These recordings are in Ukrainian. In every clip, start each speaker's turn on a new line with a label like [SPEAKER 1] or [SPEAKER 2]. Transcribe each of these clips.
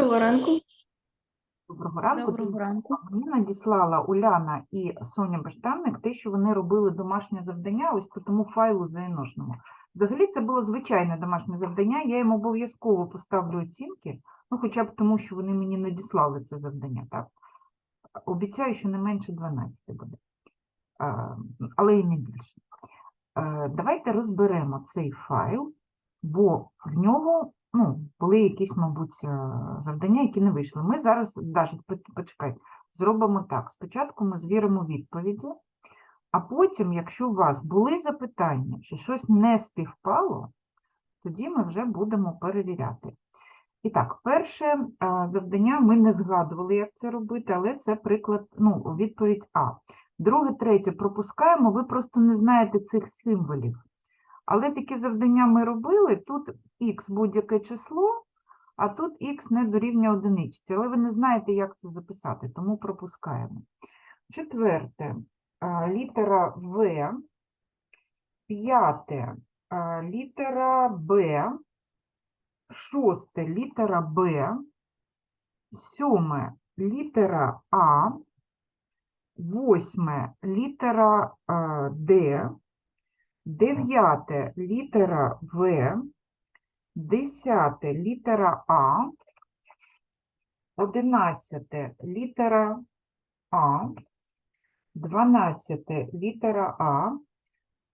[SPEAKER 1] Доброго ранку.
[SPEAKER 2] Доброго ранку.
[SPEAKER 3] Доброго ранку.
[SPEAKER 2] Мені надіслала Уляна і Соня Баштанник те, що вони робили домашнє завдання ось по тому файлу заіношному. Взагалі це було звичайне домашнє завдання, я їм обов'язково поставлю оцінки, ну хоча б тому, що вони мені надіслали це завдання, так? Обіцяю, що не менше 12 буде, А, але і не більше. Е, Давайте розберемо цей файл, бо в нього ну, були якісь, мабуть, е, завдання, які не вийшли. Ми зараз, навіть почекай, зробимо так. Спочатку ми звіримо відповіді, а потім, якщо у вас були запитання, чи щось не співпало, тоді ми вже будемо перевіряти. І так, перше е, завдання ми не згадували, як це робити, але це приклад, ну, відповідь А. Друге, третє пропускаємо, ви просто не знаєте цих символів. Але такі завдання ми робили, тут х будь-яке число, а тут х не дорівнює одиничці, але ви не знаєте, як це записати, тому пропускаємо. Четверте, літера В. П'яте, літера Б. Шосте, літера Б. Сьоме, літера А. Восьме, літера Д. Дев'яте літера В, десяте літера А, одинадцяте літера А, дванадцяте літера А,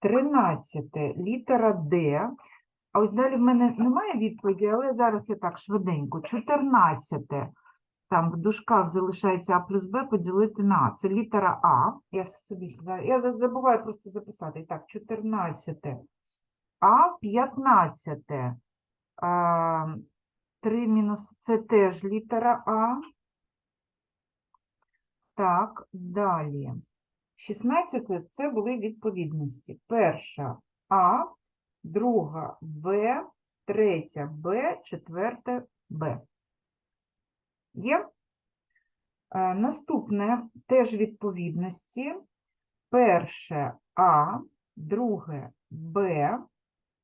[SPEAKER 2] тринадцяте літера Д. А ось далі в мене немає відповіді, але зараз я так швиденько. Чотирнадцяте, там в дужках залишається А плюс Б поділити на А. Це літера А. Я собі я забуваю просто записати. Так, 14. А 15. А, 3 мінус це теж літера А. Так, далі. 16 це були відповідності. Перша А, друга Б, третя Б, четверта Б. Є? Е, Наступне теж відповідності. Перше А, друге Б,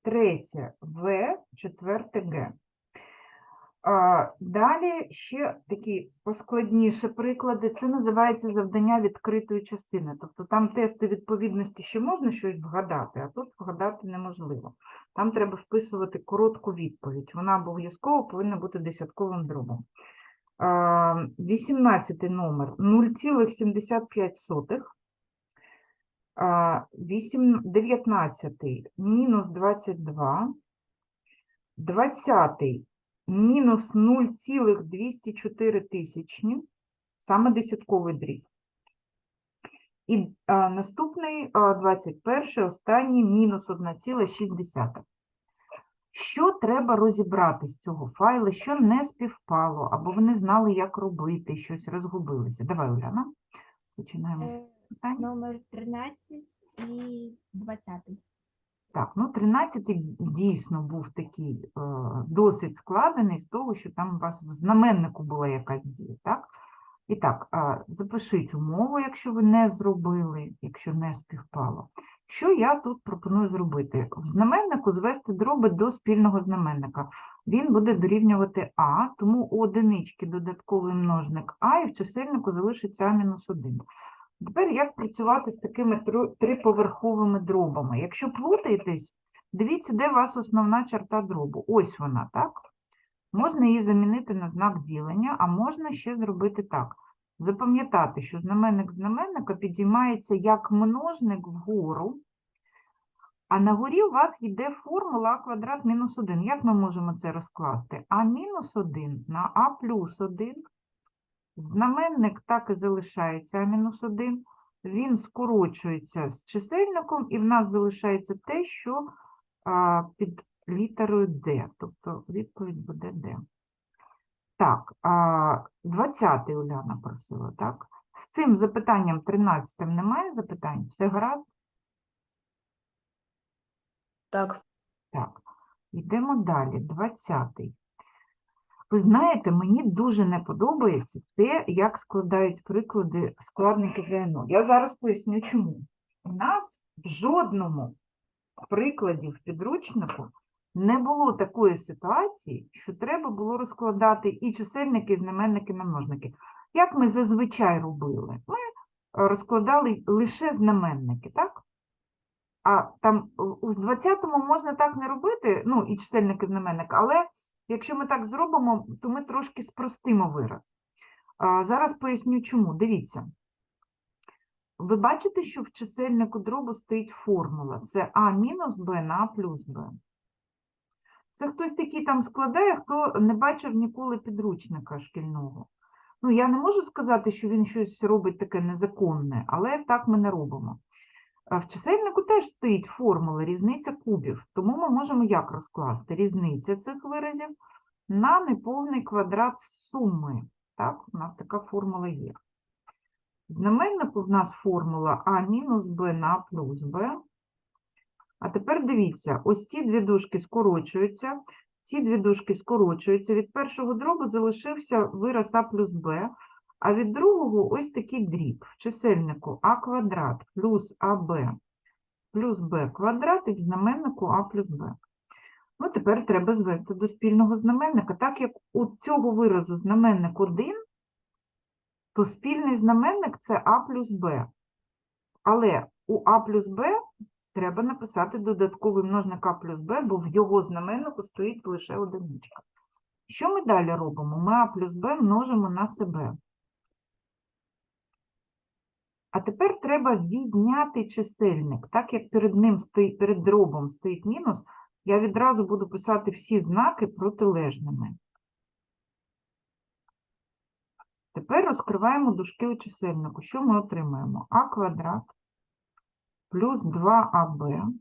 [SPEAKER 2] третє В, четверте Г. Далі ще такі поскладніші приклади. Це називається завдання відкритої частини. Тобто там тести відповідності ще можна щось вгадати, а тут вгадати неможливо. Там треба вписувати коротку відповідь. Вона обов'язково повинна бути десятковим дробом. А, 18 номер 0,75. А, вісім- 19 мінус 22. 20 мінус 0,204 тисячні, саме десятковий дріб. І а, наступний, а, 21, останній, мінус 1,6. Що треба розібрати з цього файлу, що не співпало, або ви не знали, як робити, щось розгубилося. Давай, Уляна, починаємо з
[SPEAKER 1] Е,
[SPEAKER 2] питань.
[SPEAKER 1] Номер 13 і 20.
[SPEAKER 2] Так, ну 13 дійсно був такий е, досить складений з того, що там у вас в знаменнику була якась дія, так? І так, е, запишіть умову, якщо ви не зробили, якщо не співпало. Що я тут пропоную зробити? В знаменнику звести дроби до спільного знаменника. Він буде дорівнювати А, тому у одинички додатковий множник А, і в чисельнику залишиться А-1. Тепер як працювати з такими триповерховими дробами? Якщо плутаєтесь, дивіться, де у вас основна черта дробу. Ось вона, так? Можна її замінити на знак ділення, а можна ще зробити так. Запам'ятати, що знаменник знаменника підіймається як множник вгору, а на горі у вас йде формула а квадрат мінус 1. Як ми можемо це розкласти? А мінус 1 на а плюс 1 Знаменник так і залишається А-1, він скорочується з чисельником, і в нас залишається те, що а, під літерою D, тобто відповідь буде D. Так, а, 20 Уляна просила, так? З цим запитанням 13 немає запитань? Все гаразд?
[SPEAKER 3] Так.
[SPEAKER 2] Так, йдемо далі. 20-й. Ви знаєте, мені дуже не подобається те, як складають приклади складники ЗНО. Я зараз поясню, чому. У нас в жодному прикладі в підручнику не було такої ситуації, що треба було розкладати і чисельники, і знаменники на множники. Як ми зазвичай робили? Ми е, розкладали лише знаменники, так? А там у у 20-му можна так не робити, ну, і чисельник, і знаменник, але якщо ми так зробимо, то ми трошки спростимо вираз. А, зараз поясню чому. Дивіться. Ви бачите, що в чисельнику дробу стоїть формула. Це А мінус Б на А плюс Б. Це хтось такий там складає, хто не бачив ніколи підручника шкільного. Ну, я не можу сказати, що він щось робить таке незаконне, але так ми не робимо. В чисельнику теж стоїть формула різниця кубів, тому ми можемо як розкласти? Різниця цих виразів на неповний квадрат суми. Так, у нас така формула є. В знаменнику в нас формула А мінус Б на плюс Б. А тепер дивіться, ось ці дві дужки скорочуються, ці дві дужки скорочуються. Від першого дробу залишився вираз А плюс Б, а від другого ось такий дріб. В чисельнику А квадрат плюс АБ плюс Б квадрат і в знаменнику А плюс Б. Ну, тепер треба звести до спільного знаменника. Так як у цього виразу знаменник 1, то спільний знаменник це А плюс Б. Але у А плюс Б треба написати додатковий множник А плюс Б, бо в його знаменнику стоїть лише одиничка. Що ми далі робимо? Ми А плюс Б множимо на себе. А тепер треба відняти чисельник. Так як перед ним стоїть, перед дробом стоїть мінус, я відразу буду писати всі знаки протилежними. Тепер розкриваємо дужки у чисельнику. Що ми отримаємо? А квадрат плюс 2АБ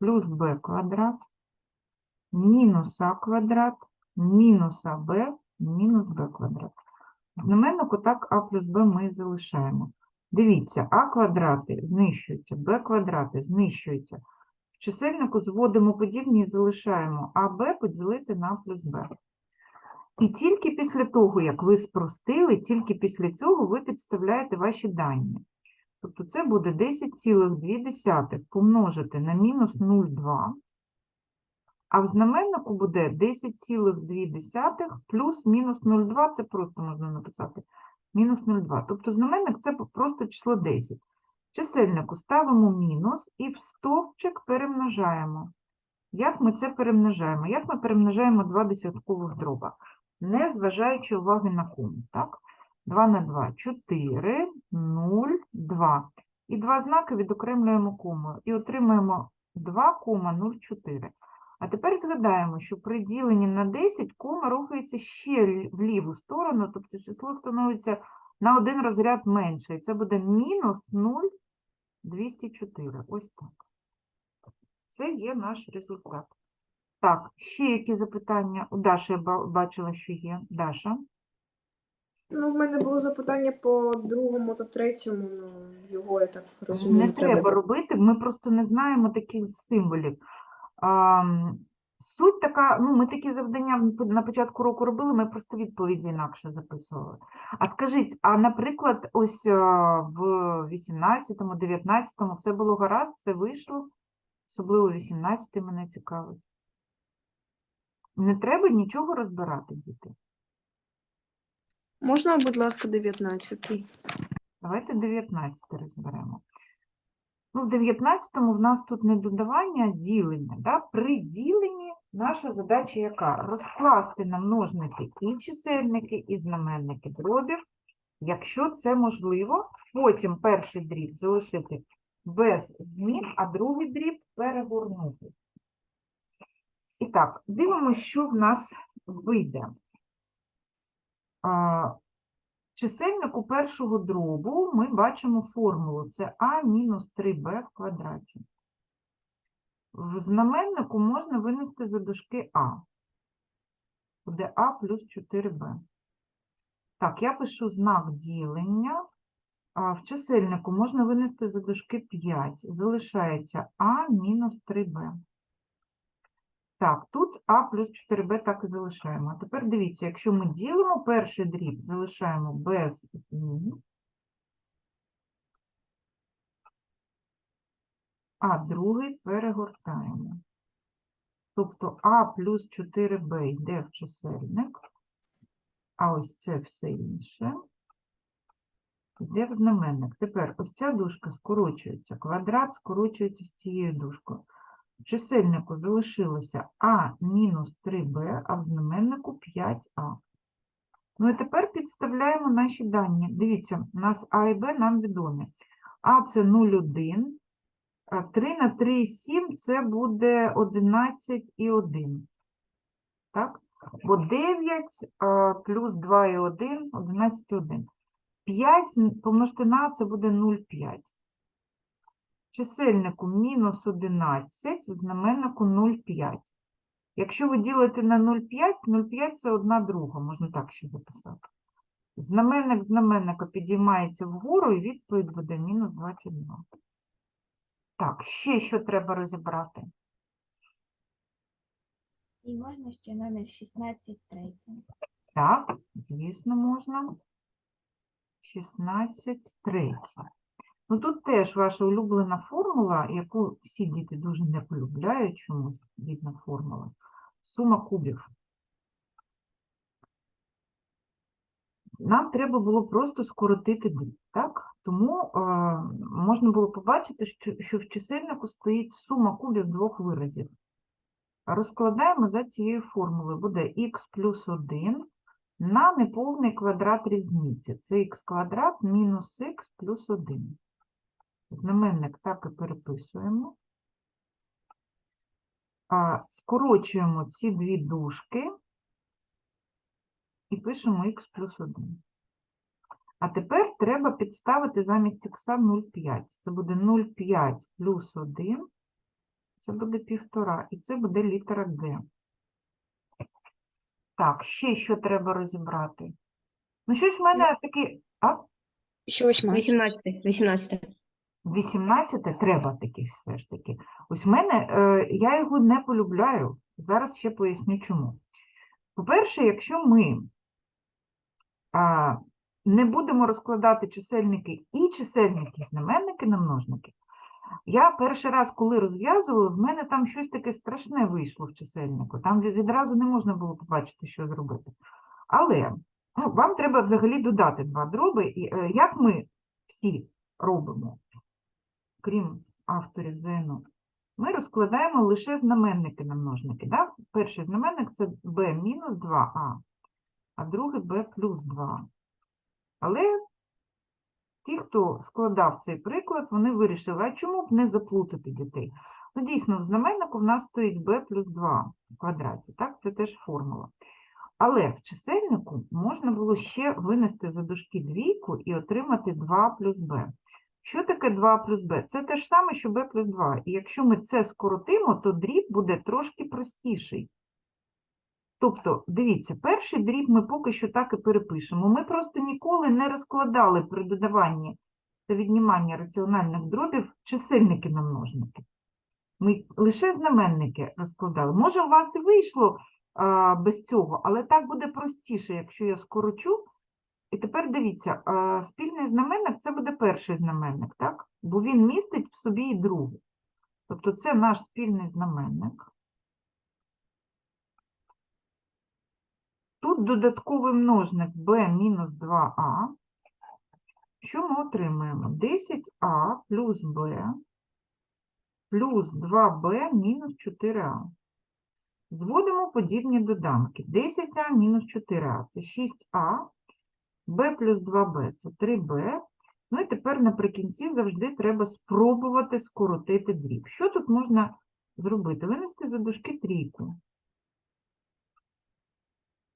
[SPEAKER 2] плюс Б квадрат мінус А квадрат мінус АБ мінус Б квадрат. Знаменнику так А плюс Б ми залишаємо. Дивіться, А квадрати знищуються, Б квадрати знищуються. В чисельнику зводимо подібні і залишаємо АБ поділити на плюс Б. І тільки після того, як ви спростили, тільки після цього ви підставляєте ваші дані. Тобто це буде 10,2 помножити на мінус 0,2, а в знаменнику буде 10,2 плюс мінус 0,2, це просто можна написати, мінус 0,2. Тобто знаменник це просто число 10. В чисельнику ставимо мінус і в стовпчик перемножаємо. Як ми це перемножаємо? Як ми перемножаємо два десяткових дроба? Не зважаючи уваги на кому, так? 2 на 2 – 4, 0, 2. І два знаки відокремлюємо комою і отримаємо 2,04. А тепер згадаємо, що при діленні на 10 кома рухається ще в ліву сторону, тобто число становиться на один розряд менше. І це буде мінус 0,204. Ось так. Це є наш результат. Так, ще які запитання? У Даші я бачила, що є. Даша?
[SPEAKER 3] Ну, в мене було запитання по другому та третьому, ну його я так розумію.
[SPEAKER 2] Не треба робити, ми просто не знаємо таких символів. А, суть така, ну, ми такі завдання на початку року робили, ми просто відповіді інакше записували. А скажіть, а наприклад, ось в 18-му, 19-му все було гаразд, це вийшло? Особливо 18-й мене цікавить. Не треба нічого розбирати, діти.
[SPEAKER 3] Можна, будь ласка, 19-й?
[SPEAKER 2] Давайте 19 розберемо. Ну, в 19-му в нас тут не додавання, а ділення. Да? При діленні наша задача яка? Розкласти на множники і чисельники, і знаменники дробів, якщо це можливо. Потім перший дріб залишити без змін, а другий дріб перегорнути. І так, дивимося, що в нас вийде. Чисельнику першого дробу ми бачимо формулу. Це а мінус 3b в квадраті. В знаменнику можна винести за дужки а. Буде а плюс 4b. Так, я пишу знак ділення. В чисельнику можна винести за дужки 5. Залишається а мінус 3b. Так, тут А плюс 4Б так і залишаємо. А тепер дивіться, якщо ми ділимо перший дріб, залишаємо без змін, а другий перегортаємо. Тобто А плюс 4Б йде в чисельник, а ось це все інше йде в знаменник. Тепер ось ця дужка скорочується, квадрат скорочується з цією дужкою. В чисельнику залишилося А мінус 3Б, а в знаменнику 5А. Ну і тепер підставляємо наші дані. Дивіться, у нас А і Б нам відомі. А це 0,1, а 3 на 3 7 це буде 11 і 1. Так? Бо 9 плюс 2 і 1, 11 і 1. 5 н- помножити на це буде 0,5. Чисельнику мінус 11, в знаменнику 0,5. Якщо ви ділите на 0,5, 0,5 це 1 друга, можна так ще записати. Знаменник знаменника підіймається вгору і відповідь буде мінус 22. Так, ще що треба розібрати?
[SPEAKER 1] І можна ще номер 16 третій.
[SPEAKER 2] Так, звісно, можна. 16 третє. Ну тут теж ваша улюблена формула, яку всі діти дуже не полюбляють, чому бідна формула. Сума кубів. Нам треба було просто скоротити дріб, так? Тому е, можна було побачити, що, що в чисельнику стоїть сума кубів двох виразів. Розкладаємо за цією формулою. Буде х плюс 1 на неповний квадрат різниці. Це х квадрат мінус х плюс 1. Знаменник так і переписуємо. А, скорочуємо ці дві дужки і пишемо х плюс 1. А тепер треба підставити замість х 0,5. Це буде 0,5 плюс 1, це буде 1,5, і це буде літера Г. Так, ще що треба розібрати? Ну, щось в мене таке, а?
[SPEAKER 4] Ще восьма.
[SPEAKER 5] 18. 18.
[SPEAKER 2] 18 треба таки все ж таки. Ось в мене, е, я його не полюбляю. Зараз ще поясню чому. По-перше, якщо ми а, не будемо розкладати чисельники і чисельники, знаменники на множники, я перший раз, коли розв'язувала, в мене там щось таке страшне вийшло в чисельнику. Там відразу не можна було побачити, що зробити. Але ну, вам треба взагалі додати два дроби. Е, як ми всі робимо, крім авторів ЗНО, ми розкладаємо лише знаменники на множники. Да? Перший знаменник це b мінус 2а, а другий b плюс 2. Але ті, хто складав цей приклад, вони вирішили, а чому б не заплутати дітей? Ну, дійсно, в знаменнику в нас стоїть b плюс 2 в квадраті, так? Це теж формула. Але в чисельнику можна було ще винести за дужки двійку і отримати 2 плюс b. Що таке 2 плюс b? Це те ж саме, що b плюс 2. І якщо ми це скоротимо, то дріб буде трошки простіший. Тобто, дивіться, перший дріб ми поки що так і перепишемо. Ми просто ніколи не розкладали при додаванні та відніманні раціональних дробів чисельники на множники. Ми лише знаменники розкладали. Може, у вас і вийшло а, без цього, але так буде простіше, якщо я скорочу. І тепер дивіться, спільний знаменник це буде перший знаменник, так? Бо він містить в собі і другий. Тобто це наш спільний знаменник. Тут додатковий множник b мінус 2а. Що ми отримаємо? 10а плюс b плюс 2b мінус 4а. Зводимо подібні доданки. 10а мінус 4а це 6а, b плюс 2b це 3b. Ну і тепер наприкінці завжди треба спробувати скоротити дріб. Що тут можна зробити? Винести за дужки трійку.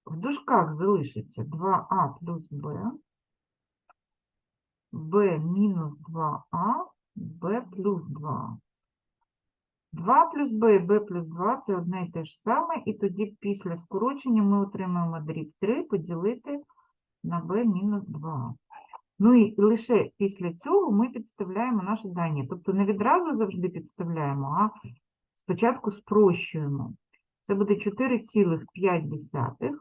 [SPEAKER 2] В дужках залишиться 2а плюс b, b мінус 2а, b плюс 2. 2 плюс b і b плюс 2 – це одне і те ж саме, і тоді після скорочення ми отримаємо дріб 3 поділити на b мінус 2. Ну і лише після цього ми підставляємо наші дані. Тобто не відразу завжди підставляємо, а спочатку спрощуємо. Це буде 4,5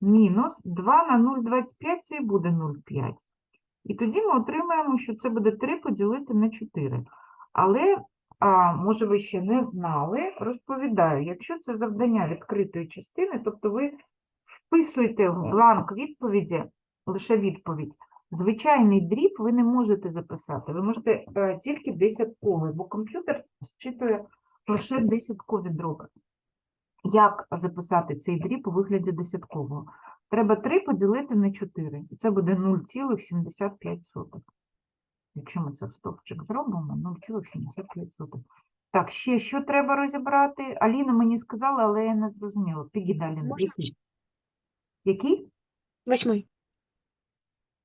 [SPEAKER 2] мінус 2 на 0,25 це і буде 0,5. І тоді ми отримаємо, що це буде 3 поділити на 4. Але а, може ви ще не знали, розповідаю, якщо це завдання відкритої частини, тобто ви вписуєте в бланк відповіді лише відповідь. Звичайний дріб ви не можете записати, ви можете е, тільки десятковий, бо комп'ютер зчитує лише десяткові дроби. Як записати цей дріб у вигляді десяткового? Треба 3 поділити на 4, і це буде 0,75. Якщо ми це в стовпчик зробимо, 0,75. Так, ще що треба розібрати? Аліна мені сказала, але я не зрозуміла. Підійде, Аліна. Який?
[SPEAKER 4] Восьмий.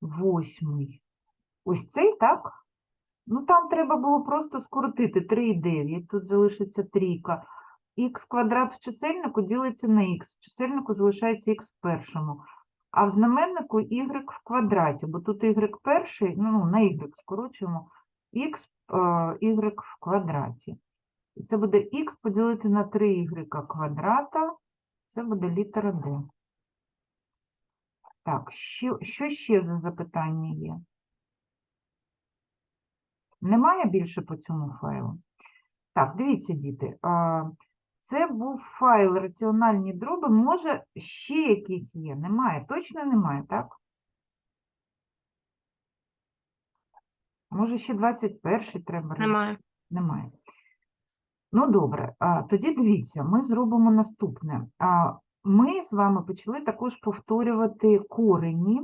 [SPEAKER 2] Восьмий. Ось цей, так? Ну, там треба було просто скоротити 3,9. Тут залишиться трійка. Х квадрат в чисельнику ділиться на х. В чисельнику залишається х в першому. А в знаменнику y в квадраті, бо тут y перший, ну, на y скорочуємо, х y в квадраті. І це буде х поділити на 3y квадрата, це буде літера d. Так, що, що ще за запитання є? Немає більше по цьому файлу? Так, дивіться, діти. Це був файл раціональні дроби. Може, ще якийсь є? Немає, точно немає, так? Може, ще 21-й треба?
[SPEAKER 4] Немає.
[SPEAKER 2] Немає. Ну, добре. Тоді дивіться, ми зробимо наступне. Ми з вами почали також повторювати корені.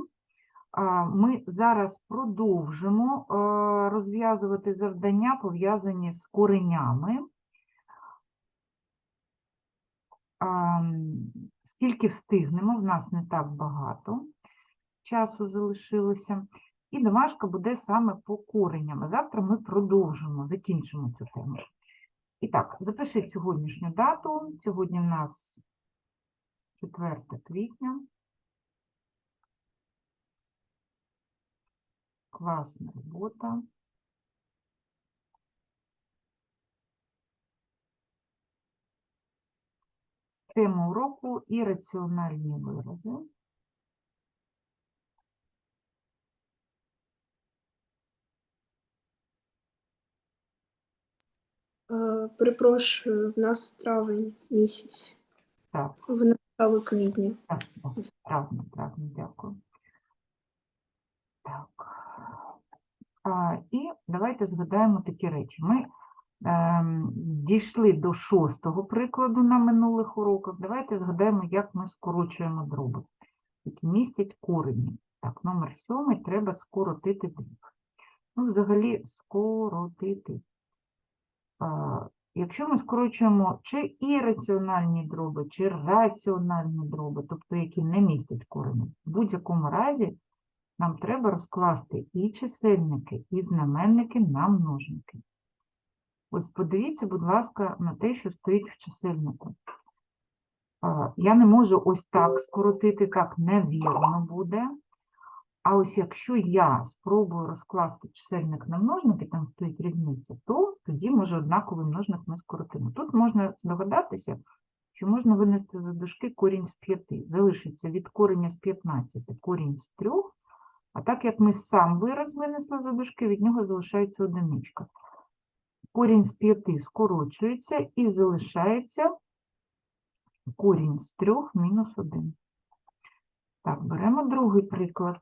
[SPEAKER 2] Ми зараз продовжимо розв'язувати завдання, пов'язані з коренями. Скільки встигнемо, в нас не так багато часу залишилося. І домашка буде саме по кореням. Завтра ми продовжимо, закінчимо цю тему. І так, запишіть сьогоднішню дату. Сьогодні в нас 4 квітня. Класна робота. Тема уроку ірраціональні вирази.
[SPEAKER 3] Е, Перепрошую, в нас травень місяць.
[SPEAKER 2] Так.
[SPEAKER 3] В начало квітня.
[SPEAKER 2] Так, так, правильно, дякую. Так. А, і давайте згадаємо такі речі. Ми ем, дійшли до шостого прикладу на минулих уроках. Давайте згадаємо, як ми скорочуємо дроби, які містять корені. Так, номер сьомий треба скоротити дріб. Ну, взагалі, скоротити. Якщо ми скорочуємо чи ірраціональні дроби, чи раціональні дроби, тобто які не містять корені, в будь-якому разі нам треба розкласти і чисельники, і знаменники на множники. Ось подивіться, будь ласка, на те, що стоїть в чисельнику. Я не можу ось так скоротити, так невірно буде. А ось якщо я спробую розкласти чисельник на множники, там стоїть різниця, то тоді, може, однаковий множник ми скоротимо. Тут можна здогадатися, що можна винести за дужки корінь з 5. Залишиться від кореня з 15 корінь з 3, а так як ми сам вираз винесли за дужки, від нього залишається одиничка. Корінь з 5 скорочується і залишається корінь з 3 мінус 1. Так, беремо другий приклад.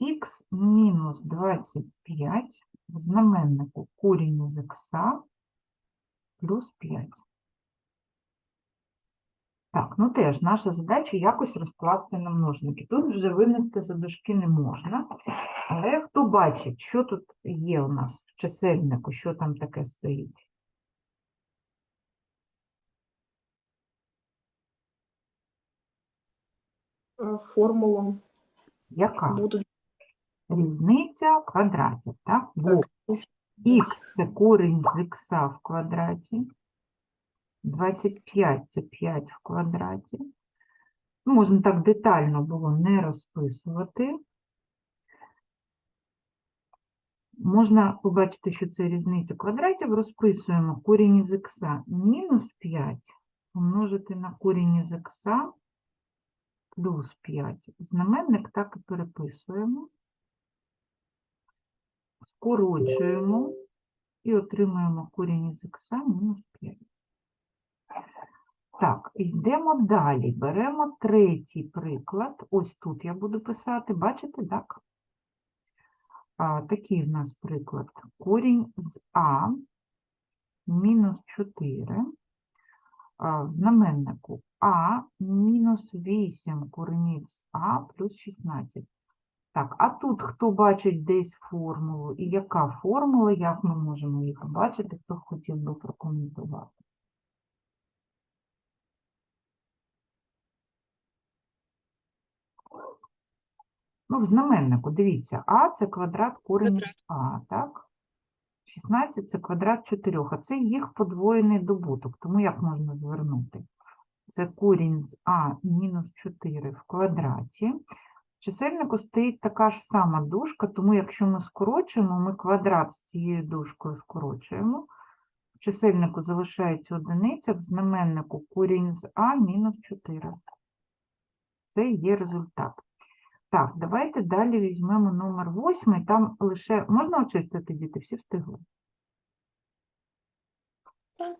[SPEAKER 2] Х мінус 25 в знаменнику корінь із х плюс 5. Так, ну теж наша задача якось розкласти на множники. Тут вже винести за дужки не можна. Але хто бачить, що тут є у нас в чисельнику, що там таке стоїть?
[SPEAKER 3] Е, Формула
[SPEAKER 2] Яка?
[SPEAKER 3] буде
[SPEAKER 2] Різниця квадратів, так? Бо Х це корінь з х в квадраті, 25 це 5 в квадраті. Ну, Можна так детально було не розписувати. Можна побачити, що це різниця квадратів. Розписуємо корінь із х мінус 5 помножити на корінь із х плюс 5. Знаменник так і переписуємо скорочуємо і отримуємо корінь із х мінус 5. Так, йдемо далі. Беремо третій приклад. Ось тут я буду писати. Бачите, так? А, такий в нас приклад. Корінь з А мінус 4 а, в знаменнику А мінус 8 коренів з А плюс 16. Так, а тут хто бачить десь формулу і яка формула, як ми можемо її побачити, хто хотів би прокоментувати? Ну, в знаменнику, дивіться, А це квадрат коренів з А, так? 16 це квадрат 4, а це їх подвоєний добуток. Тому як можна звернути? Це корінь з А мінус 4 в квадраті. Чисельнику стоїть така ж сама дужка, тому якщо ми скорочуємо, ми квадрат з цією дужкою скорочуємо. В чисельнику залишається одиниця, в знаменнику корінь з А мінус 4. Це є результат. Так, давайте далі візьмемо номер 8. Там лише можна очистити діти, всі встигли.
[SPEAKER 3] Так.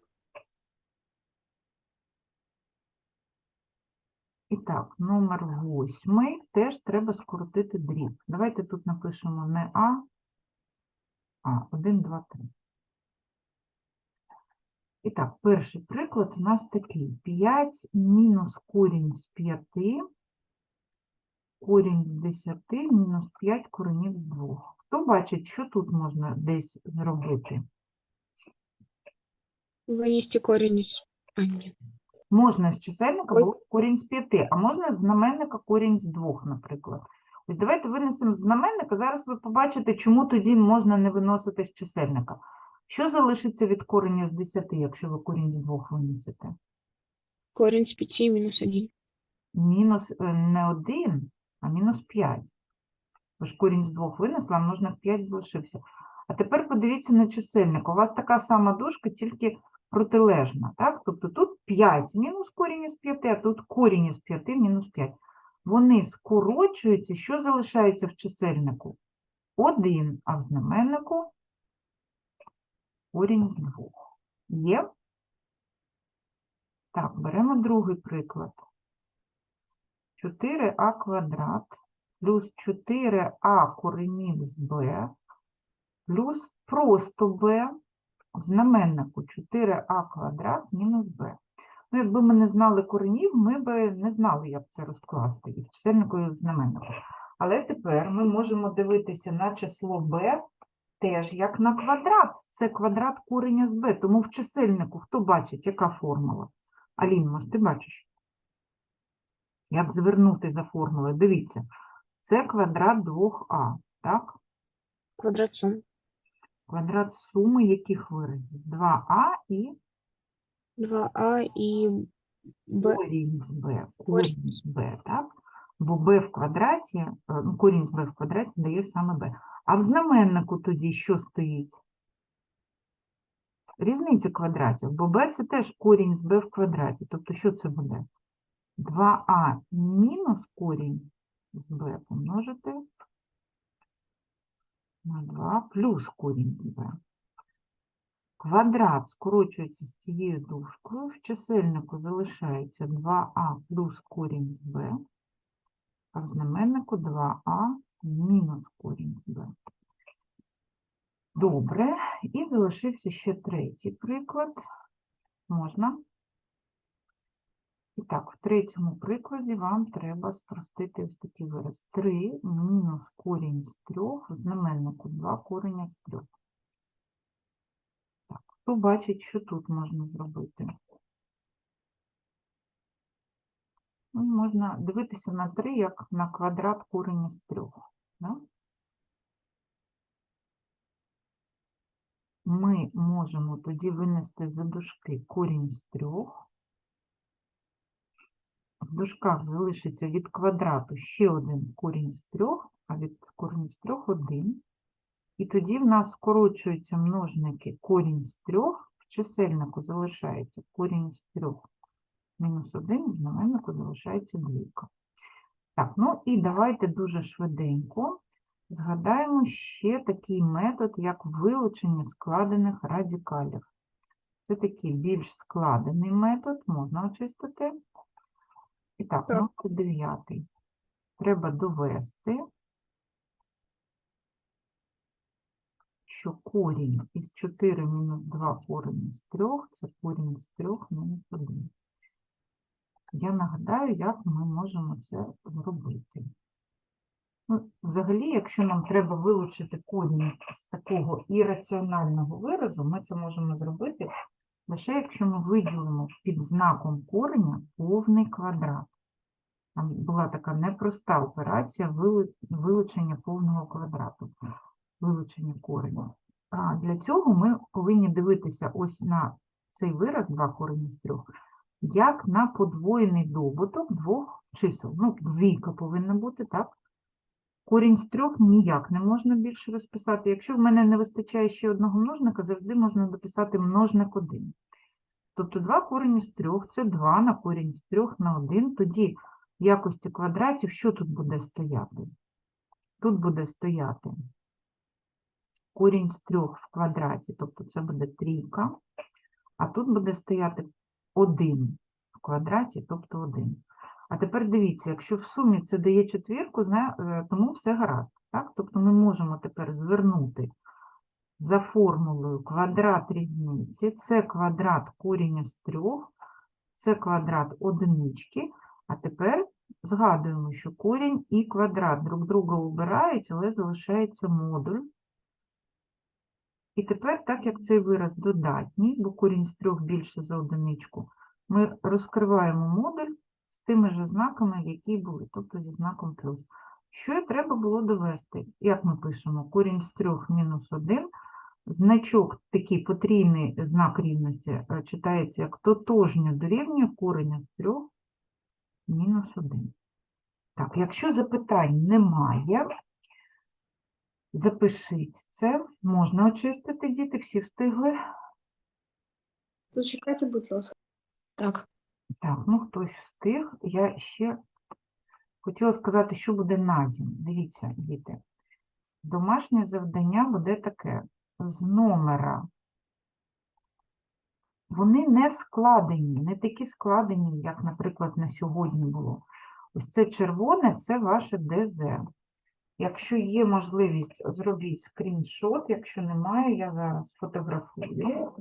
[SPEAKER 2] І так, номер 8 теж треба скоротити дріб. Давайте тут напишемо не А, а 1, 2, 3. І так, перший приклад у нас такий. 5 мінус корінь з 5 корінь з 10 мінус 5 коренів з 2. Хто бачить, що тут можна десь зробити?
[SPEAKER 4] Вынести корень из... А.
[SPEAKER 2] Можна з чисельника було корінь з 5, а можна з знаменника корінь з 2, наприклад. Ось давайте винесемо з знаменника. Зараз ви побачите, чому тоді можна не виносити з чисельника. Що залишиться від кореня з 10, якщо ви корінь з 2 винесете?
[SPEAKER 4] Корень с пяти минус один.
[SPEAKER 2] Мінус е, не 1, а мінус 5. Ви ж корінь з 2 винесла, а множник 5 залишився. А тепер подивіться на чисельник. У вас така сама дужка, тільки протилежна. Так? Тобто тут 5 мінус корінь із 5, а тут корінь із 5 мінус 5. Вони скорочуються. Що залишається в чисельнику? 1, а в знаменнику корінь з 2. Є? Так, беремо другий приклад. 4а квадрат плюс 4а коренів з b плюс просто b в знаменнику 4а квадрат мінус b. Ну, якби ми не знали коренів, ми б не знали, як це розкласти від чисельнику і знаменнику. Але тепер ми можемо дивитися на число b теж як на квадрат. Це квадрат кореня з b. Тому в чисельнику хто бачить, яка формула? Алін, може, ти бачиш? Як звернути за формулою? Дивіться, це квадрат 2а, так?
[SPEAKER 4] Квадрат сумм.
[SPEAKER 2] Квадрат суми яких виразів? 2а і
[SPEAKER 4] 2а и b.
[SPEAKER 2] корінь з b. Корінь з b, так? Бо b в квадраті, е, ну, корінь з b в квадраті дає саме b. А в знаменнику тоді що стоїть? Різниця квадратів, бо b це теж корінь з b в квадраті. Тобто що це буде? 2а мінус корінь з b помножити на 2 плюс корінь з b. Квадрат скорочується з цією дужкою. В чисельнику залишається 2а плюс корінь з b, а в знаменнику 2а мінус корінь з b. Добре. І залишився ще третій приклад. Можна? І так, в третьому прикладі вам треба спростити ось такий вираз. 3 мінус корінь з 3 в знаменнику 2 кореня з 3. Так, хто бачить, що тут можна зробити? Ну, можна дивитися на 3 як на квадрат кореня з 3. Да? Ми можемо тоді винести за дужки корінь з 3. В дужках залишиться від квадрату ще один корінь з 3, а від корінь з 3 – 1. І тоді в нас скорочуються множники корінь з 3, в чисельнику залишається корінь з 3 мінус 1, в знаменнику залишається двійка. Так, ну і давайте дуже швиденько Згадаємо ще такий метод, як вилучення складених радикалів. Це такий більш складений метод, можна очистити. І так,
[SPEAKER 3] Так.
[SPEAKER 2] номер дев'ятий. Треба довести, що корінь із 4 мінус 2 корінь з 3 – це корінь з 3 мінус 1. Я нагадаю, як ми можемо це зробити. Ну, взагалі, якщо нам треба вилучити корінь з такого ірраціонального виразу, ми це можемо зробити лише якщо ми виділимо під знаком кореня повний квадрат. Там була така непроста операція вилучення повного квадрату, вилучення кореня. А для цього ми повинні дивитися ось на цей вираз, два корені з трьох, як на подвоєний добуток двох чисел. Ну, двійка повинна бути, так? Корінь з трьох ніяк не можна більше розписати. Якщо в мене не вистачає ще одного множника, завжди можна дописати множник 1. Тобто 2 корені з трьох – це 2 на корінь з трьох на 1. Тоді в якості квадратів що тут буде стояти? Тут буде стояти корінь з трьох в квадраті, тобто це буде трійка, а тут буде стояти 1 в квадраті, тобто 1. А тепер дивіться, якщо в сумі це дає четвірку, е, тому все гаразд. Так? Тобто ми можемо тепер звернути за формулою квадрат різниці, це квадрат коріння з трьох, це квадрат одинички, а тепер згадуємо, що корінь і квадрат друг друга обирають, але залишається модуль. І тепер, так як цей вираз додатній, бо корінь з трьох більше за одиничку, ми розкриваємо модуль з тими ж знаками, які були, тобто зі знаком плюс. Що і треба було довести? Як ми пишемо? Корінь з трьох мінус 1. Значок, такий потрійний знак рівності, е, читається як тотожньо дорівнює кореня з трьох мінус 1. Так, якщо запитань немає, запишіть це. Можна очистити, діти, всі встигли.
[SPEAKER 3] Зачекайте, будь ласка.
[SPEAKER 5] Так,
[SPEAKER 2] Так, ну хтось встиг. Я ще хотіла сказати, що буде на дім. Дивіться, діти. Домашнє завдання буде таке. З номера. Вони не складені, не такі складені, як, наприклад, на сьогодні було. Ось це червоне це ваше ДЗ. Якщо є можливість, зробіть скріншот. Якщо немає, я зараз фотографую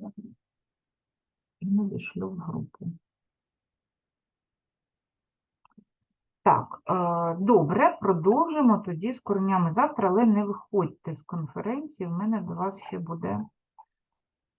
[SPEAKER 2] і надішлю в групу. Так, е, добре, продовжимо тоді з коренями завтра, але не виходьте з конференції. У мене до вас ще буде